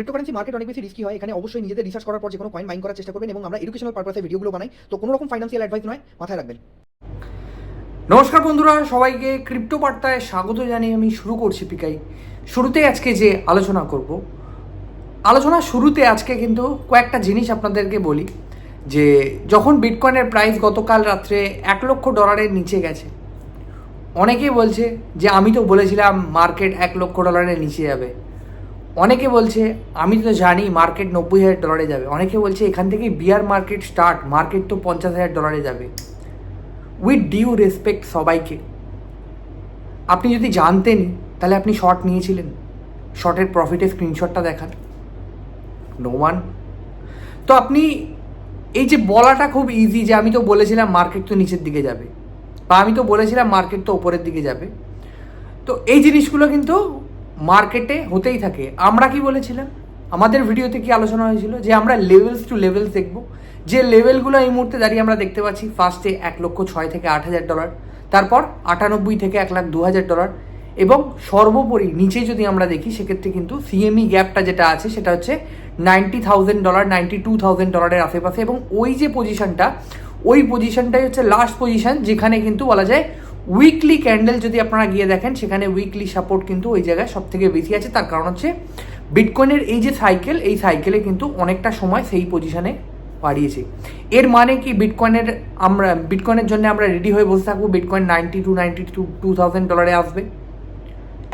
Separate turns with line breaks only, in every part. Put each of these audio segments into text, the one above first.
Cryptocurrency market অনেক বেশি risky হয়। এখানে অবশ্যই নিজেদের রিসার্চ করার পর যে কোনো কয়েন মাইন করার চেষ্টা করবেন এবং আমরা এডুকেশনাল পারপাসে ভিডিওগুলো বানাই। তো কোনো রকম ফাইন্যান্সিয়াল অ্যাডভাইস নয়, মাথায় রাখবেন।
নমস্কার বন্ধুরা, সবাইকে ক্রিপ্টো বার্তায় স্বাগত জানিয়ে আমি শুরু করছি পিকাই শুরুতে আজকে যে আলোচনা করব, আলোচনা শুরুতে আজকে কিন্তু কয়েকটা জিনিস আপনাদেরকে বলি, যে যখন বিটকয়েনের প্রাইস গতকাল রাত্রে এক লক্ষ ডলারের নিচে গেছে, অনেকেই বলছে যে আমি তো বলেছিলাম মার্কেট এক লক্ষ ডলারের নিচে যাবে। অনেকে বলছে, আমি তো জানি মার্কেট নব্বই হাজার ডলারে যাবে। অনেকে বলছে, এখান থেকে বিয়ার মার্কেট স্টার্ট মার্কেট তো পঞ্চাশ হাজার ডলারে যাবে। উইথ ডিউ রেসপেক্ট সবাইকে। আপনি যদি জানতেন, তাহলে আপনি শর্ট নিয়েছিলেন। শর্টের প্রফিটের স্ক্রিনশটটা দেখান। নো ওয়ান তো আপনি, এই যে বলাটা খুব ইজি যে আমি তো বলেছিলাম মার্কেট তো নিচের দিকে যাবে। বা আমি তো বলেছিলাম মার্কেট তো ওপরের দিকে যাবে। তো এই জিনিসগুলো কিন্তু মার্কেটে হতেই থাকে। আমরা কি বলেছিলাম? আমাদের ভিডিওতে কি আলোচনা হয়েছিল? যে আমরা লেভেলস টু লেভেলস দেখব। যে লেভেলগুলো এই মুহূর্তে দাঁড়িয়ে আমরা দেখতে পাচ্ছি ফার্স্টে এক লক্ষ ছয় থেকে আট হাজার ডলার তারপর আটানব্বই থেকে এক লাখ দু হাজার ডলার এবং সর্বোপরি নিচে যদি আমরা দেখি, সেক্ষেত্রে কিন্তু সিএমই গ্যাপটা যেটা আছে, সেটা হচ্ছে ninety thousand dollar ninety two thousand ডলারের আশেপাশে এবং ওই যে পজিশনটা ওই পজিশনটাই হচ্ছে লাস্ট পজিশন যেখানে কিন্তু বলা যায় উইকলি ক্যান্ডেল যদি আপনারা গিয়ে দেখেন, সেখানে উইকলি সাপোর্ট কিন্তু ওই জায়গায় সব থেকে বেশি আছে। তার কারণ হচ্ছে বিটকয়েনের এই যে সাইকেল এই সাইকেলে কিন্তু অনেকটা সময় সেই পজিশনে বাড়িয়েছে এর মানে কি? বিটকয়েনের আমরা বিটকয়েনের জন্য আমরা রেডি হয়ে বসে থাকব। Bitcoin ninety two ninety two two thousand ডলারে আসবে।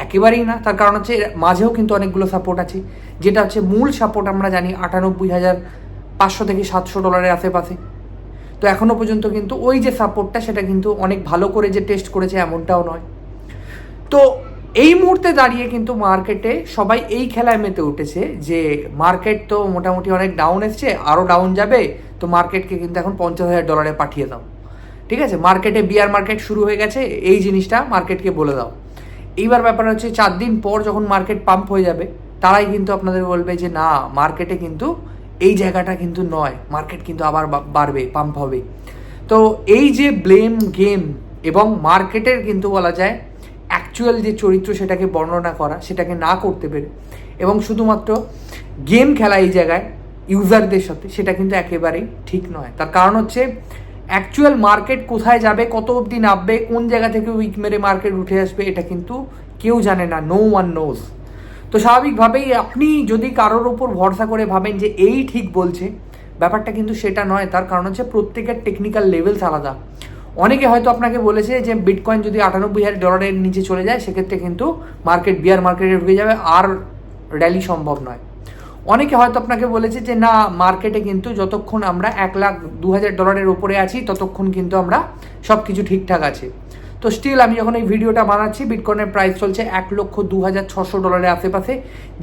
একেবারেই না। তার কারণ হচ্ছে, মাঝেও কিন্তু অনেকগুলো সাপোর্ট আছে। যেটা হচ্ছে মূল সাপোর্ট আমরা জানি, আটানব্বই হাজার পাঁচশো থেকে সাতশো ডলারের আশেপাশে। তো এখনও পর্যন্ত কিন্তু ওই যে সাপোর্টটা সেটা কিন্তু অনেক ভালো করে যে টেস্ট করেছে এমনটাও নয়। তো এই মুহূর্তে দাঁড়িয়ে কিন্তু মার্কেটে সবাই এই খেলায় মেতে উঠেছে যে মার্কেট তো মোটামুটি অনেক ডাউন এসছে আরও ডাউন যাবে, তো মার্কেটকে কিন্তু এখন পঞ্চাশ হাজার ডলারে পাঠিয়ে দাও। ঠিক আছে? মার্কেটে বিয়ার মার্কেট শুরু হয়ে গেছে, এই জিনিসটা মার্কেটকে বলে দাও। এইবার ব্যাপার হচ্ছে চার দিন পর যখন মার্কেট পাম্প হয়ে যাবে, তারাই কিন্তু আপনাদের বলবে যে না মার্কেটে কিন্তু এই জায়গাটা কিন্তু নয় মার্কেট কিন্তু আবার বাড়বে পাম্প হবে। তো এই যে ব্লেম গেম এবং মার্কেটের কিন্তু বলা যায় অ্যাকচুয়াল যে চরিত্র সেটাকে বর্ণনা করা, সেটাকে না করতে পেরে এবং শুধুমাত্র গেম খেলা এই জায়গায় ইউজারদের সাথে, সেটা কিন্তু একেবারেই ঠিক নয়। তার কারণ হচ্ছে অ্যাকচুয়াল মার্কেট কোথায় যাবে, কত অবধি নামবে, কোন জায়গা থেকে উইক মেরে মার্কেট উঠে আসবে, এটা কিন্তু কেউ জানে না নো ওয়ান নোজ তো স্বাভাবিকভাবেই আপনি যদি কারোর ওপর ভরসা করে ভাবেন যে এই ঠিক বলছে, ব্যাপারটা কিন্তু সেটা নয়। তার কারণ হচ্ছে প্রত্যেকের টেকনিক্যাল লেভেলস আলাদা। অনেকে হয়তো আপনাকে বলেছে যে বিটকয়েন যদি আটানব্বই হাজার ডলারের নিচে চলে যায়, সেক্ষেত্রে কিন্তু মার্কেট বিয়ার মার্কেটে ঢুকে যাবে, আর র্যালি সম্ভব নয়। অনেকে হয়তো আপনাকে বলেছে যে না মার্কেটে কিন্তু যতক্ষণ আমরা এক লাখ দু হাজার ডলারের ওপরে আছি, ততক্ষণ কিন্তু আমরা সব কিছু ঠিকঠাক আছে। তো স্টিল আমি যখন এই ভিডিওটা বানাচ্ছি। বিটকয়েনের প্রাইস চলছে এক লক্ষ দু হাজার ছশো ডলারের আশেপাশে।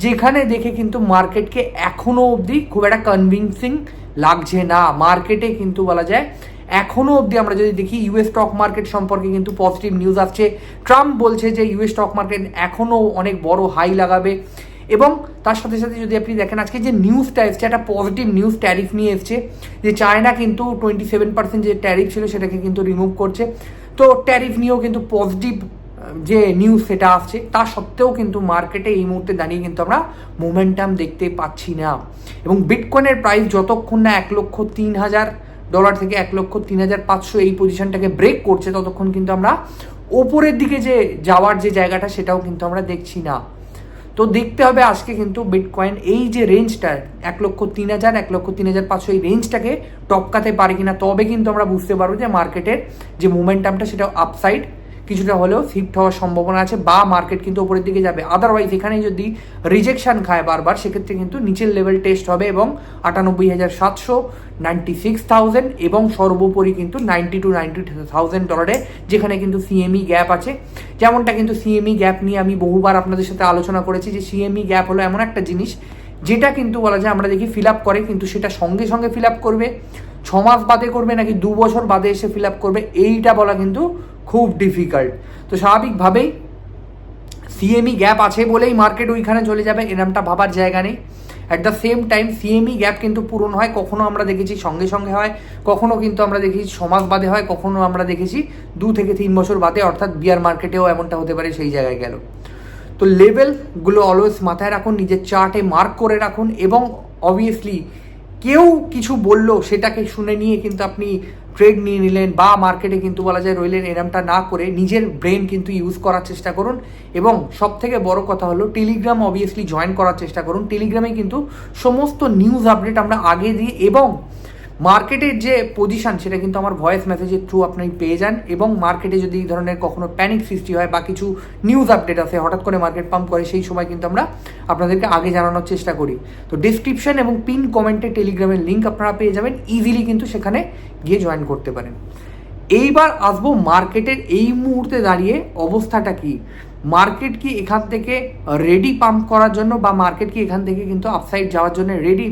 যেখানে দেখে কিন্তু মার্কেটকে এখনও অবধি খুব একটা কনভিনসিং লাগছে না। মার্কেটে কিন্তু বলা যায় এখনও অবধি আমরা যদি দেখি ইউএস স্টক মার্কেট সম্পর্কে কিন্তু পজিটিভ নিউজ আসছে। ট্রাম্প বলছে যে ইউএস স্টক মার্কেট এখনও অনেক বড় হাই লাগাবে। এবং তার সাথে সাথে যদি আপনি দেখেন আজকে যে নিউজটা এসছে, একটা পজিটিভ নিউজ ট্যারিফ নিয়ে এসছে, যে চায়না কিন্তু টোয়েন্টি সেভেন পার্সেন্ট যে ট্যারিফ ছিল সেটাকে কিন্তু রিমুভ করছে। তো ট্যারিফ নিয়েও কিন্তু পজিটিভ যে নিউজ সেটা আসছে, তা সত্ত্বেও কিন্তু মার্কেটে এই মুহূর্তে দাঁড়িয়ে কিন্তু আমরা মোমেন্টাম দেখতে পাচ্ছি না। এবং বিটকয়েনের প্রাইস যতক্ষণ না এক লক্ষ তিন হাজার ডলার থেকে এক লক্ষ তিন হাজার পাঁচশো এই পজিশনটাকে ব্রেক করছে, ততক্ষণ কিন্তু আমরা ওপরের দিকে যে যাওয়ার যে জায়গাটা, সেটাও কিন্তু আমরা দেখছি না। তো দেখতে হবে আজকে কিন্তু বিটকয়েন এই যে রেঞ্জটা এক লক্ষ তিন হাজার, এক লক্ষ তিন হাজার পাঁচশো এই রেঞ্জটাকে টপকাতে পারে কিনা তবে কিন্তু আমরা বুঝতে পারব যে মার্কেটের যে মোমেন্টামটা সেটা আপসাইড কিছুটা হলেও শিফট হওয়ার সম্ভাবনা আছে বা মার্কেট কিন্তু উপরের দিকে যাবে। আদারওয়াইজ এখানে যদি রিজেকশন খায় বারবার, সেক্ষেত্রে কিন্তু নিচের লেভেল টেস্ট হবে এবং আটানব্বই হাজার সাতশো নাইনটি সিক্স থাউজেন্ড এবং সর্বোপরি কিন্তু নাইনটি টু নাইনটি থাউজেন্ড ডলারে যেখানে কিন্তু সিএমই গ্যাপ আছে। যেমনটা কিন্তু সিএমই গ্যাপ নিয়ে আমি বহুবার আপনাদের সাথে আলোচনা করেছি যে সিএমই গ্যাপ হলো এমন একটা জিনিস যেটা কিন্তু বলা যায় আমরা দেখি ফিল আপ করে, কিন্তু সেটা সঙ্গে সঙ্গে ফিল আপ করবে। ছ মাস বাদে করবে নাকি দু বছর বাদে এসে ফিল আপ করবে, এইটা বলা কিন্তু খুব ডিফিকাল্ট তো স্বাভাবিকভাবেই সিএমই গ্যাপ আছে বলেই মার্কেট ওইখানে চলে যাবে, এরমটা ভাবার জায়গা নেই। At the same time CME gap কিন্তু পূরণ হয়, কখনো আমরা দেখেছি সঙ্গে সঙ্গে হয়, কখনো কিন্তু আমরা দেখেছি সমাজ বাদে হয়, কখনো আমরা দেখেছি দু থেকে তিন বছর বাদে, অর্থাৎ বিয়ার মার্কেটেও এমনটা হতে পারে সেই জায়গায় গেল। তো লেভেলগুলো অলওয়েজ মাথায় রাখুন, নিজের চার্টে মার্ক করে রাখুন এবং অবভিয়াসলি কেউ কিছু বলল সেটাকে শুনে নিয়ে কিন্তু আপনি ট্রেড নিয়ে নিলেন বা মার্কেটে কিন্তু বলা যায় রইলেন এরমটা না করে নিজের ব্রেন কিন্তু ইউজ করার চেষ্টা করুন। এবং সব থেকে বড় কথা হলো টেলিগ্রাম অবভিয়াসলি জয়েন করার চেষ্টা করুন। টেলিগ্রামে কিন্তু সমস্ত নিউজ আপডেট আমরা আগে দিই এবং মার্কেটের যে পজিশন সেটা কিন্তু আমার ভয়েস মেসেজের থ্রু আপনি পেয়ে যান এবং মার্কেটে যদি এই ধরনের কখনো প্যানিক সৃষ্টি হয় বা কিছু নিউজ আপডেট আসে, হঠাৎ করে মার্কেট পাম্প করে, সেই সময় কিন্তু আমরা আপনাদেরকে আগে জানানোর চেষ্টা করি। তো ডিসক্রিপশন এবং পিন কমেন্টে টেলিগ্রামের লিঙ্ক আপনারা পেয়ে যাবেন ইজিলি কিন্তু সেখানে গিয়ে জয়েন করতে পারেন। এইবার আসব মার্কেটের এই মুহূর্তে দাঁড়িয়ে অবস্থাটা কি? মার্কেট কি এখান থেকে রেডি পাম্প করার জন্য বা মার্কেট কি এখান থেকে কিন্তু আপসাইড যাওয়ার জন্য রেডি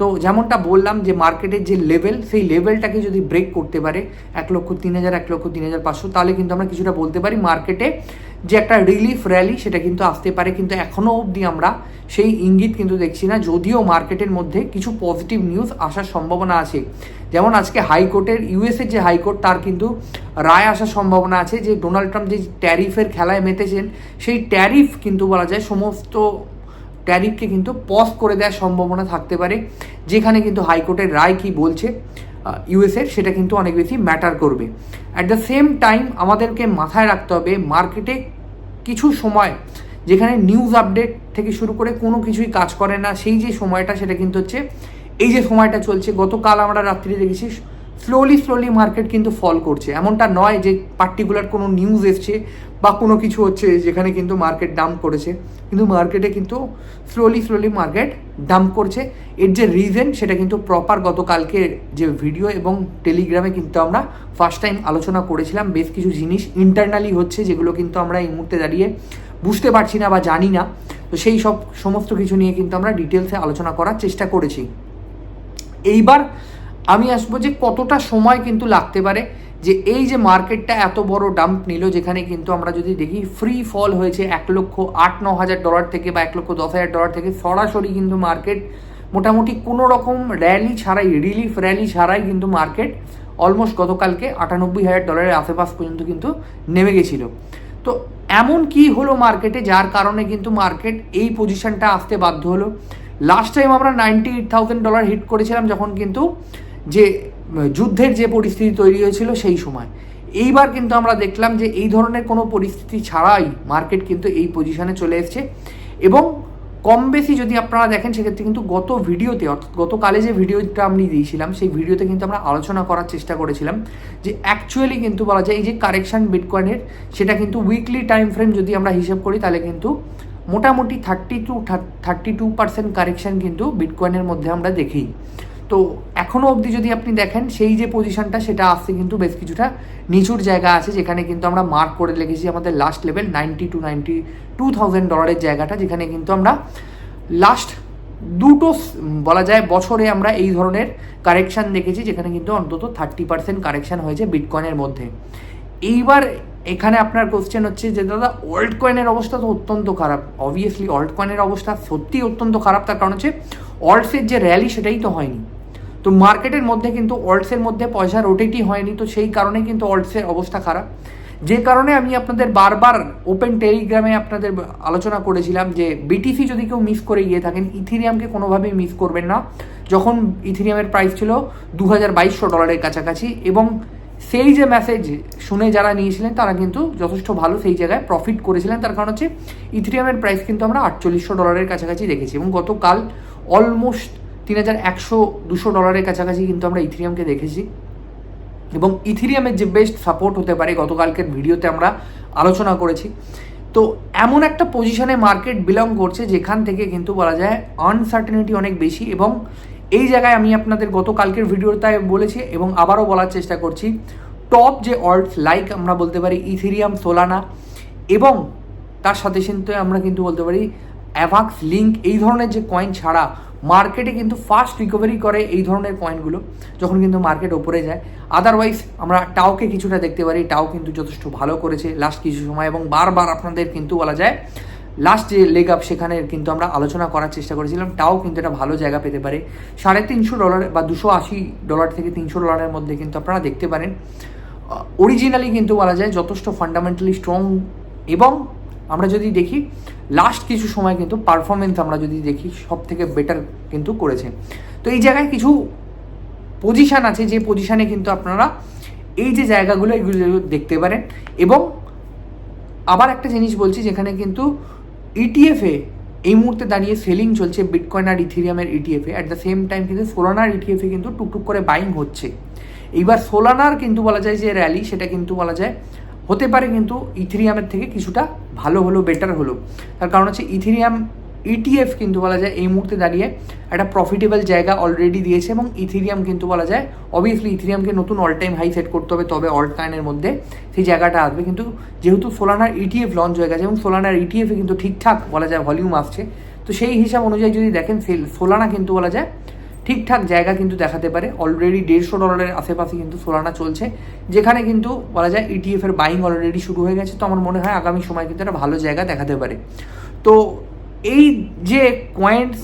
তো যেমনটা বললাম যে মার্কেটের যে লেভেল সেই লেভেলটাকে যদি ব্রেক করতে পারে এক লক্ষ, তিন হাজার, এক লক্ষ, তিন হাজার, পাঁচশো, তাহলে কিন্তু আমরা কিছুটা বলতে পারি মার্কেটে যে একটা রিলিফ র্যালি সেটা কিন্তু আসতে পারে। কিন্তু এখনও অবধি আমরা সেই ইঙ্গিত কিন্তু দেখছি না, যদিও মার্কেটের মধ্যে কিছু পজিটিভ নিউজ আসার সম্ভাবনা আছে। যেমন আজকে হাইকোর্টের ইউএসের যে হাইকোর্ট, তার কিন্তু রায় আসার সম্ভাবনা আছে যে ডোনাল্ড ট্রাম্প যে ট্যারিফের খেলায় মেতেছেন, সেই ট্যারিফ কিন্তু বলা যায় সমস্ত ট্যারিফকে কিন্তু পজ করে দেওয়ার সম্ভাবনা থাকতে পারে, যেখানে কিন্তু হাইকোর্টের রায় কি বলছে ইউএসের সেটা কিন্তু অনেক বেশি ম্যাটার করবে। অ্যাট দ্য সেম টাইম আমাদেরকে মাথায় রাখতে হবে মার্কেটে কিছু সময় যেখানে নিউজ আপডেট থেকে শুরু করে কোনো কিছুই কাজ করে না, সেই যে সময়টা সেটা কিন্তু হচ্ছে, এই যে সময়টা চলছে, গতকাল আমরা রাত্রি দেখেছি স্লোলি স্লোলি মার্কেট কিন্তু ফল করছে। এমনটা নয় যে পার্টিকুলার কোনো নিউজ এসছে বা কোনো কিছু হচ্ছে যেখানে কিন্তু মার্কেট ডাম্প করেছে। কিন্তু মার্কেটে কিন্তু স্লোলি স্লোলি মার্কেট ডাম্প করছে। এর যে রিজন সেটা কিন্তু প্রপার গতকালকে যে ভিডিও এবং টেলিগ্রামে কিন্তু আমরা ফার্স্ট টাইম আলোচনা করেছিলাম। বেশ কিছু জিনিস ইন্টারনালি হচ্ছে যেগুলো কিন্তু আমরা এই মুহূর্তে দাঁড়িয়ে বুঝতে পারছি না বা জানি না। তো সেই সব সমস্ত কিছু নিয়ে কিন্তু আমরা ডিটেলসে আলোচনা করার চেষ্টা করেছি। এইবার আমি আসব যে কতটা সময় কিন্তু লাগতে পারে যে এই যে মার্কেটটা এত বড় ডাম্প নিল যেখানে কিন্তু আমরা যদি দেখি ফ্রি ফল হয়েছে এক লক্ষ আট ন হাজার ডলার থেকে বা এক লক্ষ দশ হাজার ডলার থেকে সরাসরি কিন্তু মার্কেট মোটামুটি কোনো রকম র্যালি ছাড়াই রিলিফ র্যালি ছাড়াই কিন্তু মার্কেট অলমোস্ট গতকালকে আটানব্বই হাজার ডলারের আশেপাশ পর্যন্ত কিন্তু নেমে গেছিল। তো এমন কি হলো মার্কেটে যার কারণে কিন্তু মার্কেট এই পজিশনটা আসতে বাধ্য হলো? লাস্ট টাইম আমরা ninety eight thousand dollar hit করেছিলাম যখন কিন্তু যে যুদ্ধের যে পরিস্থিতি তৈরি হয়েছিল সেই সময়। এইবার কিন্তু আমরা দেখলাম যে এই ধরনের কোনো পরিস্থিতি ছাড়াই মার্কেট কিন্তু এই পজিশনে চলে এসছে। এবং কম বেশি যদি আপনারা দেখেন, সেক্ষেত্রে কিন্তু গত ভিডিওতে, অর্থাৎ গতকালে যে ভিডিওটা আমি দিয়েছিলাম, সেই ভিডিওতে কিন্তু আমরা আলোচনা করার চেষ্টা করেছিলাম যে অ্যাকচুয়ালি কিন্তু বলা যায় এই যে কারেকশন বিটকয়েনের সেটা কিন্তু উইকলি টাইম ফ্রেম যদি আমরা হিসেব করি, তাহলে কিন্তু মোটামুটি thirty two thirty two percent correction কিন্তু বিটকয়েনের মধ্যে আমরা দেখি। তো এখনও অবধি যদি আপনি দেখেন, সেই যে পজিশনটা সেটা আসছে কিন্তু বেশ কিছুটা নিচুর জায়গা আছে, যেখানে কিন্তু আমরা মার্ক করে লিখেছি আমাদের last level ninety two ninety two thousand ডলারের জায়গাটা, যেখানে কিন্তু আমরা লাস্ট দুটো বলা যায় বছরে আমরা এই ধরনের কারেকশান দেখেছি, যেখানে কিন্তু অন্তত থার্টি পার্সেন্ট কারেকশান হয়েছে বিটকয়েনের মধ্যে। এইবার এখানে আপনার কোশ্চেন হচ্ছে যে, দাদা ওল্ড কয়েনের অবস্থা তো অত্যন্ত খারাপ। অবভিয়াসলি অল্ট কয়েনের অবস্থা সত্যি অত্যন্ত খারাপ, তার কারণ হচ্ছে অল্টসের যে র্যালি সেটাই তো হয়নি। তো মার্কেটের মধ্যে কিন্তু অল্টসের মধ্যে পয়সা রোটেটই হয়নি, তো সেই কারণে কিন্তু অল্টসের অবস্থা খারাপ। যে কারণে আমি আপনাদের বারবার ওপেন টেলিগ্রামে আপনাদের আলোচনা করেছিলাম যে বিটিসি যদি কেউ মিস করে গিয়ে থাকেন ইথিরিয়ামকে কোনোভাবেই মিস করবেন না। যখন ইথিরিয়ামের প্রাইস ছিল দু হাজার বাইশশো ডলারের কাছাকাছি এবং সেই যে মেসেজ শুনে যারা নিয়েছিলেন, তারা কিন্তু যথেষ্ট ভালো সেই জায়গায় প্রফিট করেছিলেন। তার কারণ হচ্ছে ইথিরিয়ামের প্রাইস কিন্তু আমরা আটচল্লিশশো ডলারের কাছাকাছি দেখেছি এবং গতকাল অলমোস্ট তিন হাজার একশো দুশো ডলারের কাছাকাছি কিন্তু আমরা ইথিরিয়ামকে দেখেছি। এবং ইথিরিয়ামের যে বেস্ট সাপোর্ট হতে পারে, গতকালকের ভিডিওতে আমরা আলোচনা করেছি। তো এমন একটা পজিশনে মার্কেট বিলং করছে, যেখান থেকে কিন্তু বলা যায় আনসার্টেনিটি অনেক বেশি এবং এই জায়গায় আমি আপনাদের গতকালকের ভিডিওতে বলেছি এবং আবারও বলার চেষ্টা করছি টপ যে অল্ট লাইক আমরা বলতে পারি ইথিরিয়াম, সোলানা এবং তার সাথে সাথে আমরা কিন্তু বলতে পারি অ্যাভাক্স লিঙ্ক এই ধরনের যে কয়েন ছাড়া মার্কেটে কিন্তু ফাস্ট রিকভারি করে এই ধরনের কয়েনগুলো যখন কিন্তু মার্কেট ওপরে যায়। আদারওয়াইজ আমরা টাওকে কিছুটা দেখতে পারি। টাও কিন্তু যথেষ্ট ভালো করেছে লাস্ট কিছু সময় এবং বারবার আপনাদের কিন্তু বলা যায় লাস্ট যে লেগ আপ সেখানে কিন্তু আমরা আলোচনা করার চেষ্টা করেছিলাম। টাও কিন্তু একটা ভালো জায়গা পেতে পারে। সাড়ে তিনশো ডলার বা দুশো আশি ডলার থেকে তিনশো ডলারের মধ্যে কিন্তু আপনারা দেখতে পারেন। অরিজিনালি কিন্তু বলা যায় যথেষ্ট ফান্ডামেন্টালি স্ট্রং এবং আমরা যদি দেখি লাস্ট কিছু সময় কিন্তু পারফরমেন্স আমরা যদি দেখি সব থেকে বেটার কিন্তু করেছে। তো এই জায়গায় কিছু পজিশান আছে, যে পজিশানে কিন্তু আপনারা এই যে জায়গাগুলো, এগুলো দেখতে পারেন। এবং আবার একটা জিনিস বলছি, যেখানে কিন্তু ইটিএফে এই মুহূর্তে দাঁড়িয়ে সেলিং চলছে বিটকয়েন আর ইথিরিয়ামের ইটিএফে অ্যাট দ্য সেম টাইম কিন্তু সোলানার ইটিএফে কিন্তু টুকটুক করে বাইং হচ্ছে। এইবার সোলানার কিন্তু বলা যায় যে র্যালি সেটা কিন্তু বলা যায় হতে পারে কিন্তু ইথিরিয়ামের থেকে কিছুটা ভালো হলো বেটার হলো। তার কারণ হচ্ছে ইথিরিয়াম ইটিএফ কিন্তু বলা যায় এই মুহূর্তে দাঁড়িয়ে একটা প্রফিটেবল জায়গা অলরেডি দিয়েছে এবং ইথিরিয়াম কিন্তু বলা যায় অবভিয়াসলি ইথিরিয়ামকে নতুন অল টাইম হাই সেট করতে হবে, তবে অল টাইমের মধ্যে সেই জায়গাটা আসবে। কিন্তু যেহেতু সোলানার ইটিএফ লঞ্চ হয়ে গেছে এবং সোলানার ইটিএফে কিন্তু ঠিকঠাক বলা যায় ভলিউম আসছে, তো সেই হিসাব অনুযায়ী যদি দেখেন সেল সোলানা কিন্তু বলা যায় ঠিকঠাক জায়গা কিন্তু দেখাতে পারে। অলরেডি দেড়শো ডলারের আশেপাশে কিন্তু সোলানা চলছে। যেখানে কিন্তু বলা যায় ইটিএফ এর বাইং অলরেডি শুরু হয়ে গেছে। তো আমার মনে হয় আগামী সময় কিন্তু একটা ভালো জায়গা দেখাতে পারে। তো এই যে কয়েন্স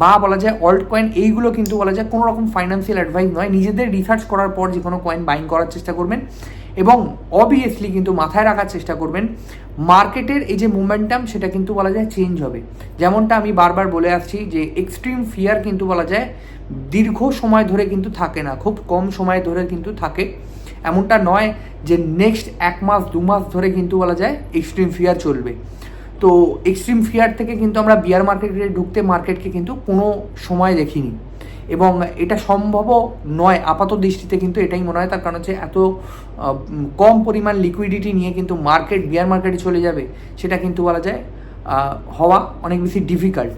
বা বলা যায় অল্ট কয়েন এইগুলো কিন্তু বলা যায় কোনো রকম ফাইন্যান্সিয়াল অ্যাডভাইস নয়। নিজেদের রিসার্চ করার পর যে কোনো কয়েন বাইং করার চেষ্টা করবেন। এবং অবভিয়াসলি কিন্তু মাথায় রাখার চেষ্টা করবেন মার্কেটের এই যে মোমেন্টাম সেটা কিন্তু বলা যায় চেঞ্জ হবে। যেমনটা আমি বারবার বলে আসছি যে এক্সট্রিম ফিয়ার কিন্তু বলা যায় দীর্ঘ সময় ধরে কিন্তু থাকে না, খুব কম সময় ধরে কিন্তু থাকে। এমনটা নয় যে নেক্সট এক মাস, দু মাস ধরে কিন্তু বলা যায় এক্সট্রিম ফিয়ার চলবে। তো এক্সট্রিম ফিয়ার থেকে কিন্তু আমরা বিয়ার মার্কেটে ঢুকতে মার্কেটকে কিন্তু কোনো সময় দেখিনি। এবং এটা সম্ভব নয়, আপাত দৃষ্টিতে কিন্তু এটাই মনে হয়, তার কারণ হচ্ছে এত কম পরিমাণ লিকুইডিটি নিয়ে কিন্তু মার্কেট বিয়ার মার্কেটে চলে যাবে, সেটা কিন্তু বলা যায় হওয়া অনেক বেশি ডিফিকাল্ট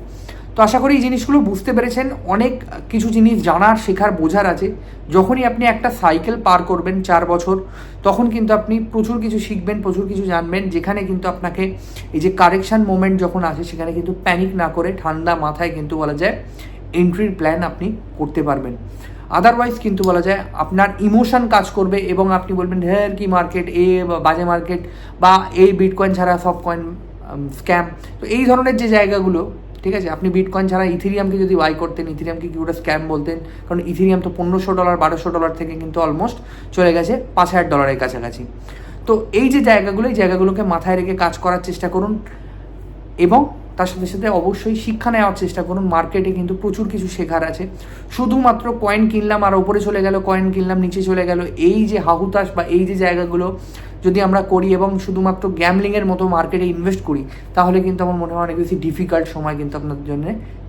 তো আশা করি এই জিনিসগুলো বুঝতে পেরেছেন। অনেক কিছু জিনিস জানার, শেখার, বোঝার আছে। যখনই আপনি একটা সাইকেল পার করবেন চার বছর, তখন কিন্তু আপনি প্রচুর কিছু শিখবেন, প্রচুর কিছু জানবেন, যেখানে কিন্তু আপনাকে এই যে কারেকশন মোমেন্ট যখন আসে, সেখানে কিন্তু প্যানিক না করে ঠান্ডা মাথায় কিন্তু বলা যায় এন্ট্রির প্ল্যান আপনি করতে পারবেন। আদারওয়াইজ কিন্তু বলা যায় আপনার ইমোশন কাজ করবে এবং আপনি বলবেন হ্যাঁ কি মার্কেট এ বাজে মার্কেট বা এই বিটকয়েন ছাড়া সব কয়েন স্ক্যাম তো এই ধরনের যে জায়গাগুলো, ঠিক আছে, আপনি বিটকয়েন ছাড়া ইথিরিয়ামকে যদি বাই করতেন ইথিরিয়ামকে কি ওটা স্ক্যাম বলতেন? কারণ ইথিরিয়াম তো পনেরোশো ডলার বারোশো ডলার থেকে কিন্তু অলমোস্ট চলে গেছে পাঁচ হাজার ডলারের কাছাকাছি। তো এই যে জায়গাগুলো, এই জায়গাগুলোকে মাথায় রেখে কাজ করার চেষ্টা করুন এবং তার সাথে সাথে অবশ্যই শিক্ষা নেওয়ার চেষ্টা করুন। মার্কেটে কিন্তু প্রচুর কিছু শেখার আছে। শুধুমাত্র কয়েন কিনলাম আর ওপরে চলে গেল কয়েন কিনলাম, নিচে চলে গেল, এই যে হাহুতাস বা এই যে জায়গাগুলো যদি আমরা করি এবং শুধুমাত্র গ্যামলিংয়ের মতো মার্কেটে ইনভেস্ট করি, তাহলে কিন্তু আমার মনে হয় অনেক বেশি ডিফিকাল্ট সময় কিন্তু আপনাদের জন্য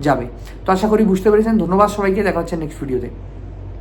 যাবে। তো আশা করি বুঝতে পেরেছেন। ধন্যবাদ সবাইকে। দেখা হচ্ছে নেক্সট ভিডিওতে